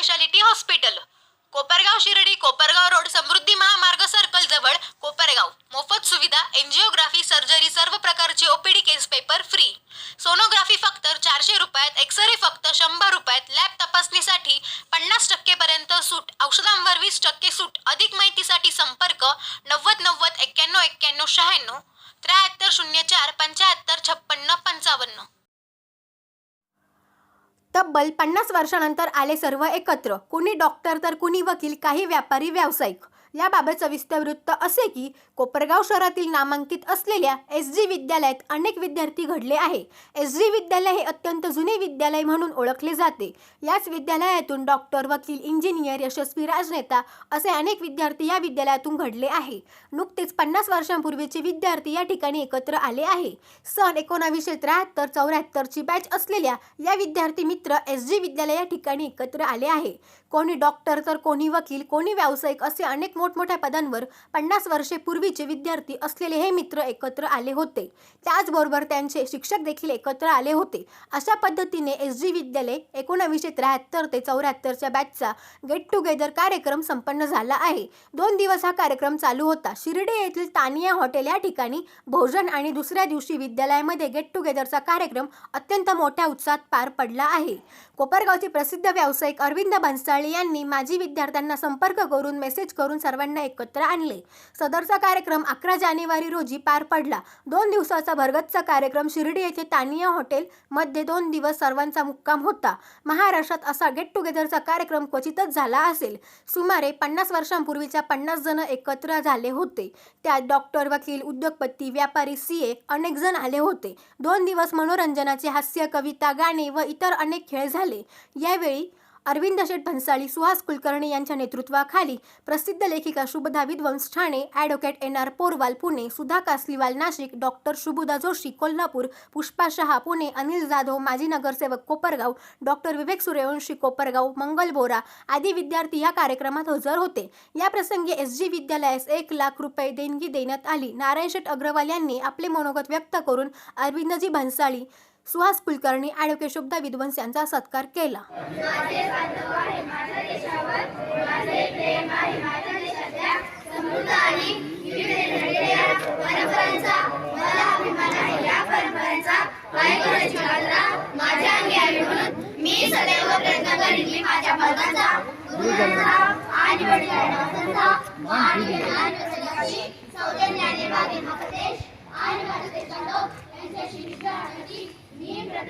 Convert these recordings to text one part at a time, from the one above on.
Speciality hospital Kopargaon Shirdi Kopargaon road Samruddhi महामार्ग circle जवळ कोपरगाव. मोफत सुविधा एन्जिओग्राफी सर्जरी सर्व प्रकारचे OPD case paper free sonography फक्त चारशे रुपयात एक्सरे फक्त शंभर रुपयात. लॅब तपासणीसाठी पन्नास टक्के पर्यंत सूट औषधांवर वीस टक्के सूट. अधिक माहितीसाठी संपर्क नव्वद नव्वद एक्क्याण्णव एक्क्याण्णव शहाण्णव त्र्याहत्तर शून्य चार पंच्याहत्तर छप्पन्न पंचावन्न. तब्बल पन्नास वर्षानंतर आले सर्व एकत्र. कुणी डॉक्टर तर कुणी वकील काही व्यापारी व्यावसायिक. याबाबत सविस्तर वृत्त असे की कोपरगाव शहरातील नामांकित असलेल्या एस जी विद्यालयात अनेक विद्यार्थी घडले आहे. एस जी विद्यालय हे अत्यंत जुने विद्यालय म्हणून ओळखले जाते. याच विद्यालयातून डॉक्टर वकील इंजिनियर यशस्वी राजनेता असे अनेक विद्यार्थी या विद्यालयातून घडले आहे. नुकतेच पन्नास वर्षांपूर्वीचे विद्यार्थी या ठिकाणी एकत्र आले आहे. सन एकोणावीसशे त्र्याहत्तर चौऱ्याहत्तरची बॅच असलेल्या या विद्यार्थी मित्र एस जी विद्यालय या ठिकाणी एकत्र आले आहे. कोणी डॉक्टर तर कोणी वकील कोणी व्यावसायिक असे अनेक मोठमोठ्या पदांवर पन्नास वर्षे पूर्वीचे विद्यार्थी असलेले हे मित्र एकत्र आले होते. त्याचबरोबर त्यांचे शिक्षक देखील एकत्र आले होते. अशा पद्धतीने एस जी विद्यालय एकोणावीसशे त्र्याहत्तर ते चौऱ्याहत्तरच्या बॅचचा गेट टुगेदर कार्यक्रम संपन्न झाला आहे. दोन दिवस हा कार्यक्रम चालू होता. शिर्डी येथील तानिया हॉटेल या ठिकाणी भोजन आणि दुसऱ्या दिवशी विद्यालयामध्ये गेट टुगेदरचा कार्यक्रम अत्यंत मोठ्या उत्साहात पार पडला आहे. कोपरगावचे प्रसिद्ध व्यावसायिक अरविंद भन्साळी यांनी माजी विद्यार्थ्यांना संपर्क करून मेसेज करून सर्वांना एकत्र आणले. सदरचा कार्यक्रम अकरा जानेवारी रोजी पार पडला. दोन दिवसाचा भरगतचा कार्यक्रम शिर्डी येथे तानिया हॉटेल मध्ये दोन दिवस सर्वांचा मुक्काम होता. महाराष्ट्रात असा गेट टुगेदरचा कार्यक्रम क्वचितच झाला असेल. सुमारे पन्नास वर्षांपूर्वीच्या पन्नास जण एकत्र झाले होते. त्यात डॉक्टर वकील उद्योगपती व्यापारी सी ए अनेक जण आले होते. दोन दिवस मनोरंजनाचे हास्य कविता गाणे व इतर अनेक खेळ झाले. यावेळी अरविंद शेठ भन्साळी सुहास कुलकर्णी यांच्या नेतृत्वाखाली प्रसिद्ध लेखिका Shubhada Vidwans Thane advocate N R Porwal Pune Sudha Kasliwal Nashik doctor Shubhuda Joshi Kolhapur Pushpa Shah Pune Anil Jadhav माजी नगरसेवक कोपरगाव डॉक्टर विवेक सूर्यवंशी कोपरगाव मंगल बोरा आदी विद्यार्थी या कार्यक्रमात हजर होते. या प्रसंगी एस जी विद्यालयास एक लाख रुपये देणगी देण्यात आली. नारायण शेठ अग्रवाल यांनी आपले मनोगत व्यक्त करून अरविंदजी भन्साळी सुहास कुलकर्णी ॲडव्होकेट शुभदा विद्वंस यांचा सत्कार केला. मी सदैव प्रयत्न करीन माझ्या आणि सौजन्याने महादेश आणि माझे देशात यांच्याशी विश्वासाची मी प्रतिज्ञा करीत आहे कल्याण आणि अभिसंधी यातच माझे सौख्य सामोरे आहे परेड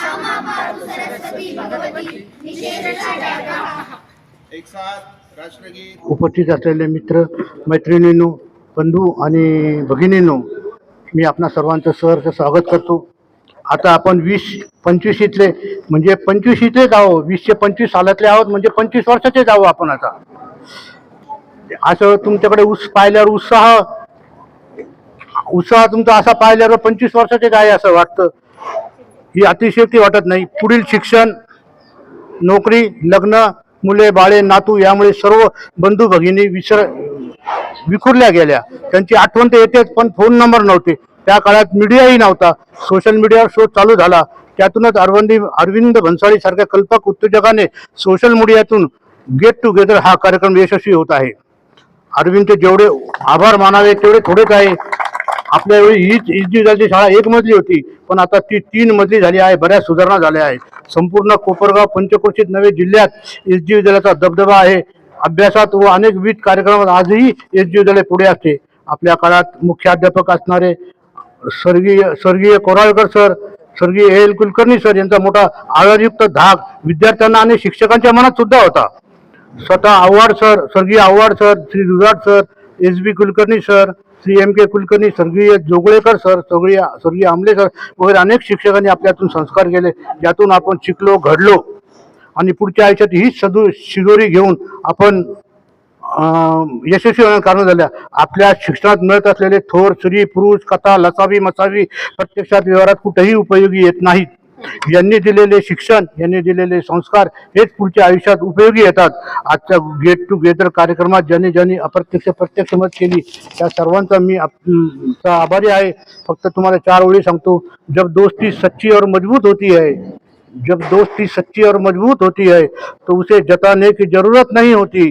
सरस्वती भगवती एक साथ राष्ट्रगीत उपस्थित असलेले मित्र मैत्रिणींनो बंधू आणि भगिनींनो मी आपणा सर्वांचं सहर्ष स्वागत करतो. आता आपण वीस पंचवीशीतले म्हणजे पंचवीशीतलेच आहो वीसशे पंचवीस सालातले आहोत म्हणजे पंचवीस वर्षाचेच आहो आपण आता. असं तुमच्याकडे उस पाहिल्यावर उत्साह उत्साह तुमचा असा पाहिल्यावर पंचवीस वर्षाचेच आहे असं वाटतं? ही अतिशयोक्ती वाटत नाही. पुढील शिक्षण नोकरी लग्न मुले बाळे नातू यामुळे सर्व बंधू भगिनी विसर विखुरल्या गेल्या. त्यांची आठवण तर येतेच पण फोन नंबर नव्हते. त्या काळात मीडियाही नव्हता. सोशल मीडियावर शोध चालू झाला. त्यातूनच अरविंदी अरविंद भन्साळी सारख्या कल्पक उद्योजकाने सोशल मीडियातून गेट टुगेदर हा कार्यक्रम यशस्वी होत आहे. अरविंदचे जेवढे आभार मानावे तेवढे थोडेच आहे. आपल्या वेळी हीच इजरायलची शाळा एक मजली होती पण आता ती तीन मजली झाली आहे बऱ्याच सुधारणा झाल्या आहेत. संपूर्ण कोपरगाव पंचक्रोशीत नवे जिल्ह्यात एस जी विद्यालयाचा दबदबा आहे. अभ्यासात व अनेक विविध कार्यक्रमात आजही एस जी विद्यालय पुढे असते. आपल्या काळात मुख्याध्यापक असणारे स्वर्गीय स्वर्गीय कोराळकर सर स्वर्गीय ए एल कुलकर्णी सर यांचा मोठा आळयुक्त धाक विद्यार्थ्यांना आणि शिक्षकांच्या मनात सुद्धा होता. स्वतः आव्हाड सर स्वर्गीय Awhad sir Shri Dudhat sir S B Kulkarni sir Shri M K Kulkarni स्वर्गीय जोगळेकर सर स्वर्गीय स्वर्गीय आमले सर वगैरे अनेक शिक्षकांनी आपल्यातून संस्कार केले. ज्यातून आपण शिकलो घडलो आणि पुढच्या आयुष्यात हीच सदू शिदोरी घेऊन आपण यशस्वी होण्याचं कारण झाल्या आपल्या शिक्षणात मिळत असलेले थोर स्त्री पुरुष कथा लसावी मसावी प्रत्यक्षात व्यवहारात कुठेही उपयोगी येत नाहीत. यांनी दिलेले शिक्षण यांनी दिलेले संस्कार हेच पुढच्या आयुष्यात उपयोगी येतात. आजच्या गेट टुगेदर कार्यक्रमात ज्यांनी ज्यांनी अप्रत्यक्ष प्रत्यक्ष मदत केली त्या सर्वांचा मी आभारी आहे. फक्त तुम्हाला चार ओळी सांगतो. जब दोस्ती सच्ची और मजबूत होती है जब दोस्ती सच्ची और मजबूत होती है तो उसे जताने की जरूरत नहीं होती।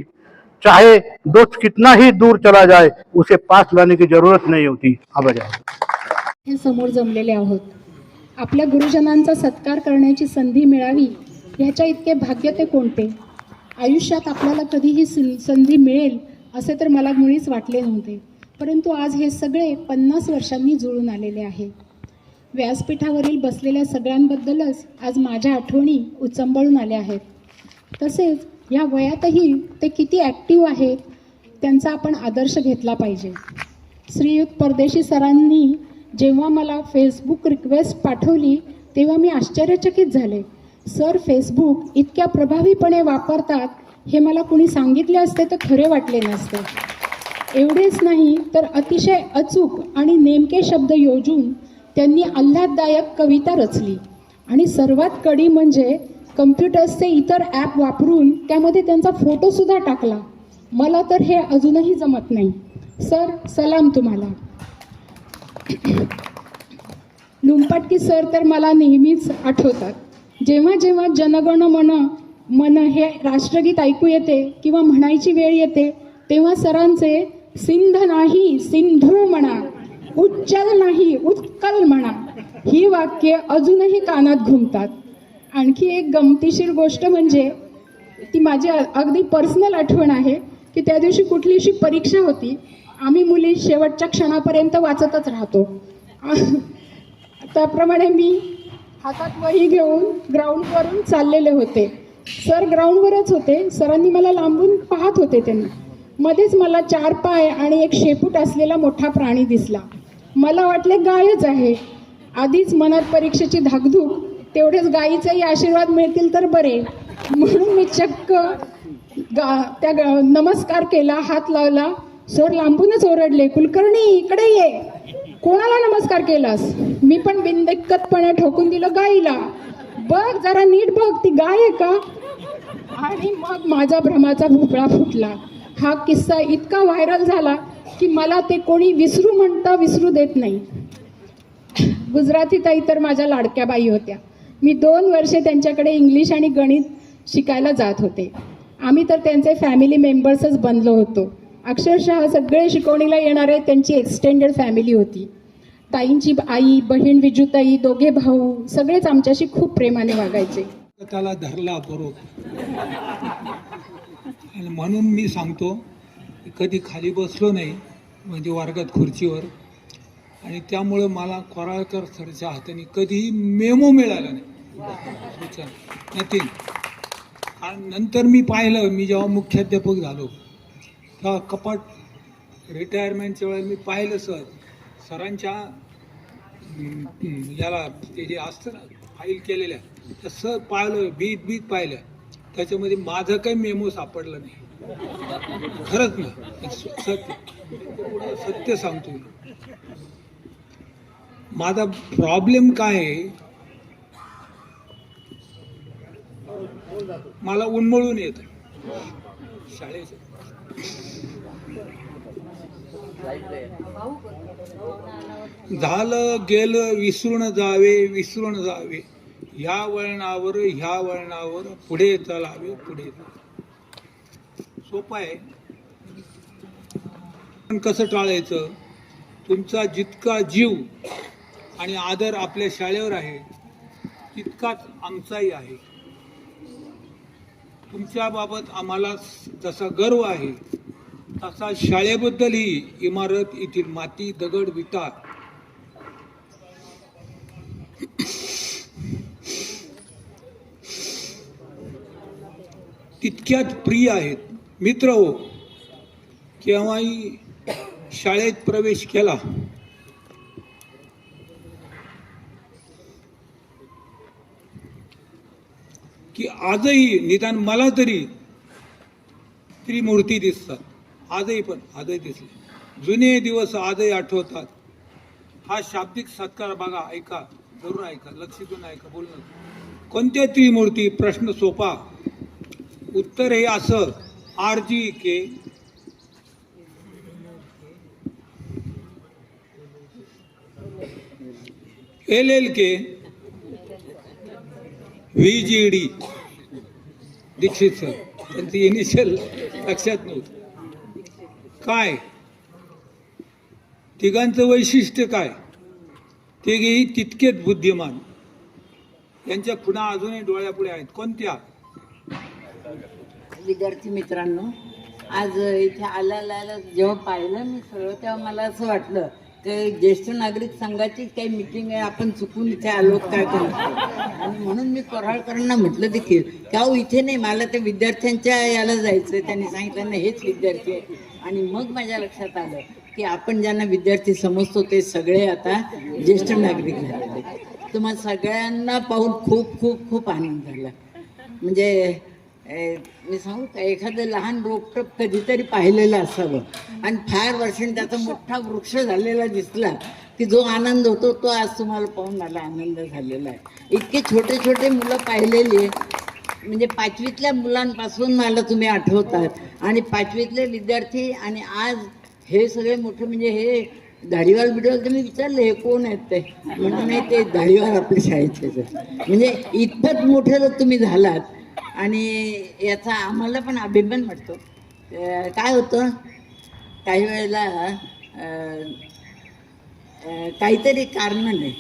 चाहे दोस्त कितना ही दूर चला जाए उसे पास लाने की जरूरत नहीं होती। आभारी आहे। हे समोर जमलेले आहोत. आपल्या गुरुजनांचा सत्कार करण्याची संधी मिळावी ह्याच्या इतके भाग्य ते कोणते? आयुष्यात आपल्याला कधीही सं- संधी मिळेल असे तर मला मुळीच वाटले नव्हते. परंतु आज हे सगळे पन्नास वर्षांनी जुळून आलेले आहे. व्यासपीठावरील बसलेल्या सगळ्यांबद्दलच आज माझ्या आठवणी उचंबळून आल्या आहेत. तसेच ह्या वयातही ते किती ॲक्टिव्ह आहेत त्यांचा आपण आदर्श घेतला पाहिजे. श्रीयुत परदेशी सरांनी जेव्हा मला फेसबुक रिक्वेस्ट पाठवली तेव्हा मी आश्चर्यचकित झाले. सर फेसबुक इतक्या प्रभावीपणे वापरतात हे मला कुणी सांगितले असते तर खरे वाटले नसते. एवढेच नाही तर अतिशय अचूक आणि नेमके शब्द योजून त्यांनी आल्हाददायक कविता रचली. आणि सर्वात कडी म्हणजे कम्प्युटर्सचे इतर ॲप वापरून त्यामध्ये त्यांचा फोटोसुद्धा टाकला. मला तर हे अजूनही जमत नाही. सर सलाम तुम्हाला. लुंपाटकी सर तर मला नेहमीच आठवतात. जेव्हा जेव्हा जनगण मन मन हे राष्ट्रगीत ऐकू येते किंवा म्हणायची वेळ येते तेव्हा सरांचे सिंध नाही सिंधू म्हणा उच्चल नाही उत्कल म्हणा ही वाक्ये अजूनही कानात घुमतात. आणखी एक गमतीशीर गोष्ट म्हणजे ती माझी अगदी पर्सनल आठवण आहे की त्या दिवशी कुठली अशी परीक्षा होती आम्ही मुली शेवटच्या क्षणापर्यंत वाचतच राहतो. त्याप्रमाणे मी हातात वही घेऊन ग्राउंडवरून चाललेले होते. सर ग्राउंडवरच होते. सरांनी मला लांबून पाहत होते त्यांना. मध्येच मला चार पाय आणि एक शेपूट असलेला मोठा प्राणी दिसला. मला वाटले गायच आहे. आधीच मनात परीक्षेची धाकधूक तेवढेच गायीचाही आशीर्वाद मिळतील तर बरे. म्हणून मी चक्क गा त्या गा- नमस्कार केला हात लावला. सर लांबूनच ओरडले. कुलकर्णी इकडे ये. कोणाला नमस्कार केलास? मी पण बिनदिक्कतपणे ठोकून दिलं गाईला. बघ जरा नीट बघ ती गाय आहे का? आणि मग माझा भ्रमाचा भोपळा फुटला. हा किस्सा इतका व्हायरल झाला की मला ते कोणी विसरू म्हणता विसरू देत नाही. गुजराती ताई तर माझ्या लाडक्या बाई होत्या. मी दोन वर्षे त्यांच्याकडे इंग्लिश आणि गणित शिकायला जात होते. आम्ही तर त्यांचे फॅमिली मेंबर्सच बनलो होतो. अक्षरशः सगळे शिकवणीला येणारे त्यांची एक्सटेंडेड फॅमिली होती. ताईंची आई बहीण विजूताई दोघे भाऊ सगळेच आमच्याशी खूप प्रेमाने वागायचे. त्याला धरला बरोबर आणि म्हणून मी सांगतो कधी खाली बसलो नाही म्हणजे वर्गात खुर्चीवर. आणि त्यामुळं मला कोराळकर सरच्या हाताने कधीही मेमो मिळाला नाही. नंतर मी पाहिलं मी जेव्हा मुख्याध्यापक झालो हा कपाट रिटायरमेंटच्या वेळेला मी पाहिलं सर सरांच्या याला ते जे असतं ना फाईल केलेल्या सर पाहिलं बीत बीत पाहिलं. त्याच्यामध्ये माझं काही मेमो सापडलं नाही. खरंच ना. सत्य सत्य सांगतो माझा प्रॉब्लेम काय आहे? मला उन्मळून येत शाळेचं. झालं गेलं विसरून जावे विसरून जावे. ह्या वळणावर ह्या वळणावर पुढे चालावे पुढे सोपं आहे. पण कसं टाळायचं? तुमचा जितका जीव आणि आदर आपल्या शाळेवर आहे तितकाच आमचाही आहे. तुमच्याबाबत आम्हाला जसा गर्व आहे तसा शाळेबद्दलही इमारत येथील माती दगड विटा तितक्यात प्रिय आहेत. मित्र हो केव्हाही शाळेत प्रवेश केला की आजही निदान मला तरी त्रिमूर्ती दिसतात. आजही पण आजही दिसले. जुने दिवस आजही आठवतात. हा शाब्दिक सत्कार बघा ऐका जरूर ऐका लक्ष देऊन ऐका बोलणं कोणत्या त्रिमूर्ती? प्रश्न सोपा. उत्तर हे असं R G K. L L K. V G D Dixit sir. त्यांचं इनिशियल लक्षात नव्हतं. काय? तिघांचं वैशिष्ट्य काय? तिघेही तितकेच बुद्धिमान. यांच्या खुणा अजूनही डोळ्यापुढे आहेत. कोणत्या? विद्यार्थी मित्रांनो आज इथे आल्याला जेव्हा पाहिलं मी सगळं तेव्हा मला असं वाटलं ज्येष्ठ नागरिक संघाचीच काही मिटिंग आहे आपण चुकून इथे आलो काय करतो आणि म्हणून मी कोराळकरांना म्हटलं देखील का इथे नाही मला ते विद्यार्थ्यांच्या याला जायचं त्यांनी सांगितलं नाही हेच विद्यार्थी आहे आणि मग माझ्या लक्षात आलं की आपण ज्यांना विद्यार्थी समजतो ते सगळे आता ज्येष्ठ नागरिक झालेले तुम्हाला सगळ्यांना पाहून खूप खूप खूप आनंद झाला. म्हणजे मी सांगू का एखादं लहान रोपटप कधीतरी पाहिलेलं असावं. आणि फार वर्षांनी त्याचा मोठा वृक्ष झालेला दिसला की जो आनंद होतो तो आज तुम्हाला पाहून मला आनंद झालेला आहे. इतके छोटे छोटे मुलं पाहिलेली म्हणजे पाचवीतल्या मुलांपासून मला तुम्ही आठवतात आणि पाचवीतले विद्यार्थी आणि आज हे सगळे मोठे म्हणजे हे धाडीवाल बिडीवाल तुम्ही विचारले हे कोण आहेत ते? म्हणजे नाही ते धाडीवाल आपल्या शाळेचे म्हणजे इतपत मोठे जर तुम्ही झालात आणि याचा आम्हाला पण अभिमान वाटतो. काय होतं काही वेळेला काहीतरी कारण नाही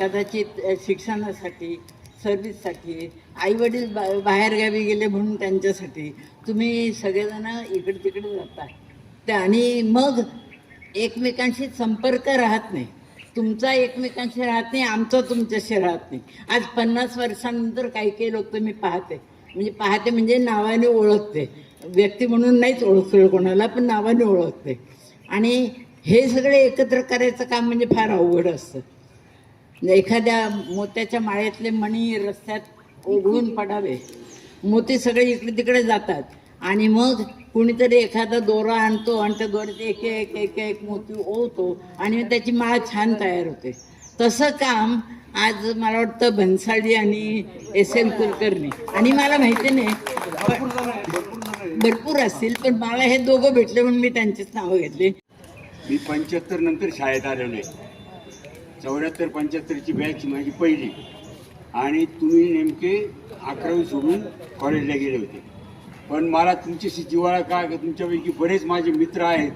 कदाचित शिक्षणासाठी सर्विससाठी आईवडील बा बाहेरगावी गेले म्हणून त्यांच्यासाठी तुम्ही सगळेजण इकडे तिकडे जाता. त्या आणि मग एकमेकांशी संपर्क राहत नाही. तुमचा एकमेकांशी राहत नाही आमचा तुमच्याशी राहत नाही. आज पन्नास वर्षानंतर काही काही लोक मी पाहते. म्हणजे पाहते म्हणजे नावाने ओळखते. व्यक्ती म्हणून नाहीच ओळखलं कोणाला पण नावाने ओळखते. आणि हे सगळे एकत्र करायचं काम म्हणजे फार अवघड असतं. एखाद्या मोत्याच्या माळ्यातले मणी रस्त्यात ओघळून पडावे. मोती सगळे इकडे तिकडे जातात. आणि मग कुणीतरी एखादा दोरा आणतो आणि त्या दोऱ्यात एक एक एक एक मोती ओवतो आणि मग त्याची माळ छान तयार होते. तसं काम आज मला वाटतं भन्साळी आणि एस एल कुलकर्णी. आणि मला माहिती नाही. भरपूर असतील पण मला हे दोघं भेटले म्हणून मी त्यांचीच नावं घेतली. मी पंच्याहत्तर नंतर शाळेत आलेलो आहे चौऱ्याहत्तर पंच्याहत्तरची बॅच माझी पहिली. आणि तुम्ही नेमके अकरावी सोडून कॉलेजला गेले होते. पण मला तुमच्याशी जिव्हाळा काय का तुमच्यापैकी बरेच माझे मित्र आहेत.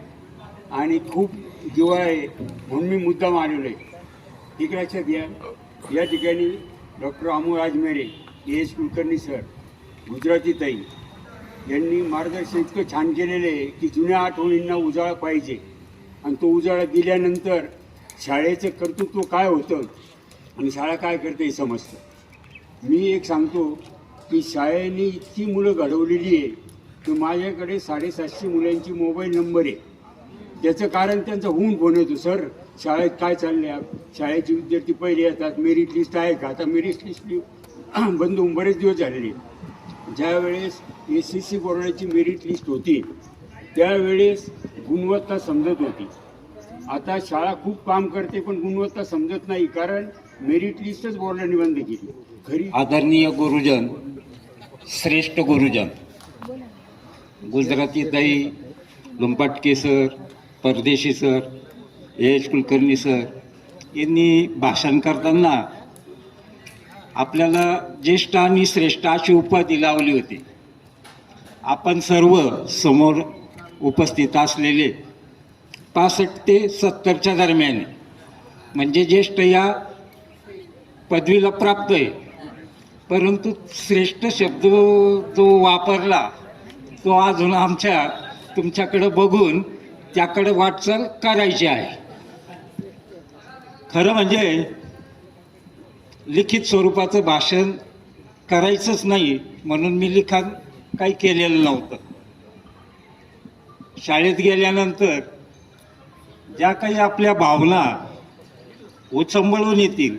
आणि खूप जिव्हाळा आहे म्हणून मी मुद्दाम आलेलो आहे. एक लक्षात घ्या. या ठिकाणी doctor Amol Ajmere A S Kulkarni sir Gujarati ताई यांनी मार्गदर्शन इतकं छान केलेलं आहे की जुन्या आठवणींना उजाळा पाहिजे. आणि तो उजाळा दिल्यानंतर शाळेचं कर्तृत्व काय होतं आणि शाळा काय करते हे समजतं. मी एक सांगतो की शाळेने इतकी मुलं घडवलेली आहे की माझ्याकडे साडेसातशे मुलांची मोबाईल नंबर आहे. त्याचं कारण त्यांचा होऊन फोन येतो सर? शाळेत काय चालल्या? शाळेचे विद्यार्थी पहिले येतात मेरिट लिस्ट आहे का? आता मेरिट लिस्ट बंद होऊन बरेच दिवस झालेले. ज्यावेळेस ए सी सी बोर्डाची मेरिट लिस्ट होती त्यावेळेस गुणवत्ता समजत होती. आता शाळा खूप काम करते पण गुणवत्ता समजत नाही कारण मेरिट लिस्टच बोर्डाने बंद केली. खरी आदरणीय गुरुजन श्रेष्ठ गुरुजन गुजराती ताई Lumpatke sir Pardeshi sir Yash Kulkarni sir यांनी भाषण करताना आपल्याला ज्येष्ठ आणि श्रेष्ठ अशी उपाधी लावली होती. आपण सर्व समोर उपस्थित असलेले पासष्ट ते सत्तरच्या दरम्यान म्हणजे ज्येष्ठ या पदवीला प्राप्त आहे परंतु श्रेष्ठ शब्द जो वापरला तो अजून आमच्या तुमच्याकडं बघून त्याकडे वाटचाल करायची आहे. खरं म्हणजे लिखित स्वरूपाचं भाषण करायचंच नाही म्हणून मी लिखाण काही केलेलं नव्हतं. शाळेत गेल्यानंतर ज्या काही आपल्या भावना उचंबळून येतील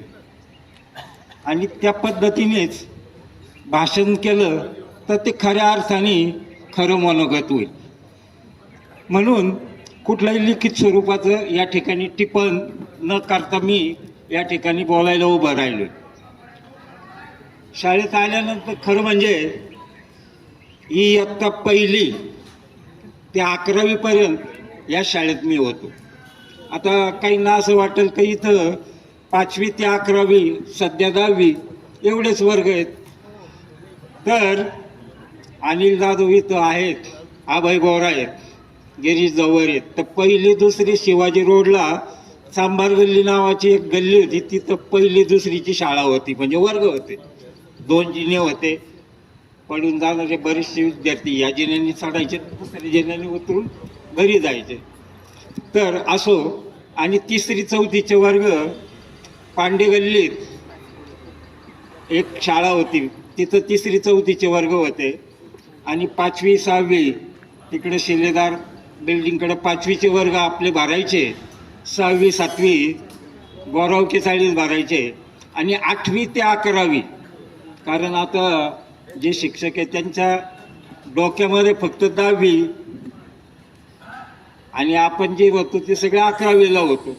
आणि त्या पद्धतीनेच भाषण केलं तर ते खऱ्या अर्थाने खरं मनोगत होईल. म्हणून कुठल्याही लिखित स्वरूपाचं या ठिकाणी टिपण न करता मी या ठिकाणी बोलायला उभं राहिलो शाळेत आल्यानंतर खरं म्हणजे ही इयत्ता पहिली ते अकरावीपर्यंत या शाळेत मी होतो. आता काहींना असं वाटेल की इथं पाचवी ते अकरावी सध्या दहावी एवढेच वर्ग आहेत. तर अनिल जाधव इथं आहेत आभय बोरा आहेत गिरीश जवळ आहेत. तर पहिली दुसरी शिवाजी रोडला सांबार गल्ली नावाची एक गल्ली होती. तिथं पहिली दुसरीची शाळा होती. म्हणजे वर्ग होते. दोन जिने होते. पडून जाणारे बरेचसे विद्यार्थी या जिन्यांनी चढायचे दुसऱ्या जिन्यांनी उतरून घरी जायचे. तर असो आणि तिसरी चौथीचे वर्ग पांडे गल्लीत एक शाळा होती. तिथं तिसरी चौथीचे वर्ग होते. आणि पाचवी सहावी तिकडे शिलेदार बिल्डिंगकडे पाचवीचे वर्ग आपले भरायचे. सहावी सातवी बोरावके चाळीस भरायचे आणि आठवी ते अकरावी. कारण आता जे शिक्षक आहेत त्यांच्या डोक्यामध्ये फक्त दहावी आणि आपण जे होतो ते सगळे अकरावीला होतो.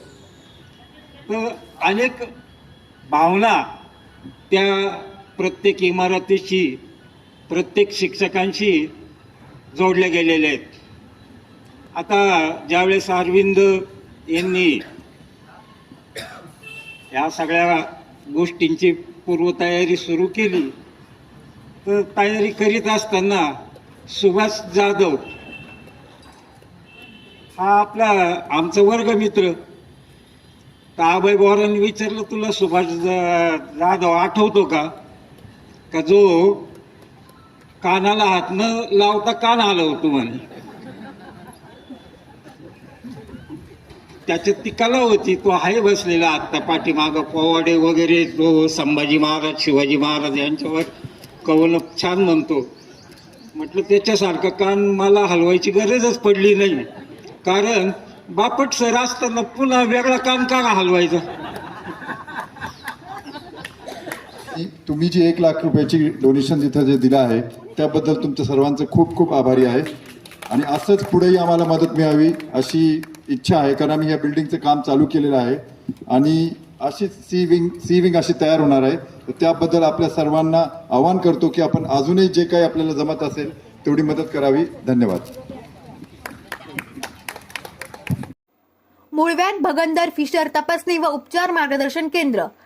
तर अनेक भावना त्या प्रत्येक इमारतीशी प्रत्येक शिक्षकांशी जोडल्या गेलेल्या आहेत. आता ज्यावेळेस अरविंद यांनी या सगळ्या गोष्टींची पूर्वतयारी सुरू केली. तर तयारी करीत असताना सुभाष जाधव हा आपला आमचा वर्गमित्र तर आबाई बोरांनी विचारलं तुला सुभाष जा- जाधव आठवतो का? का जो कानाला हात न लावता कान हलवतो म्हणे. त्याची ती कला होती. तो आहे बसलेला आत्ता पाठीमागं. पोवाडे वगैरे तो संभाजी महाराज शिवाजी महाराज यांच्यावर कवन छान म्हणतो. म्हटलं त्याच्यासारखं कान मला हलवायची गरजच पडली नाही. कारण बापट सर असताना पुन्हा वेगळा कान का हलवायचा. तुम्ही जी एक लाख रुपयाची डोनेशन तिथं जे दिलं आहे त्याबद्दल तुमच्या सर्वांचं खूप खूप आभारी आहे. आणि असंच पुढेही आम्हाला मदत मिळावी अशी इच्छा आहे कारण आम्ही या बिल्डिंगचं काम चालू केलेलं आहे. आणि अशीच सी विंग सी विंग अशी तयार होणार आहे. तर त्याबद्दल आपल्या सर्वांना आवाहन करतो की आपण अजूनही जे काही आपल्याला जमत असेल तेवढी मदत करावी. धन्यवाद. मुळव्यान भगंदर फिशर तपासणी व उपचार मार्गदर्शन केंद्र.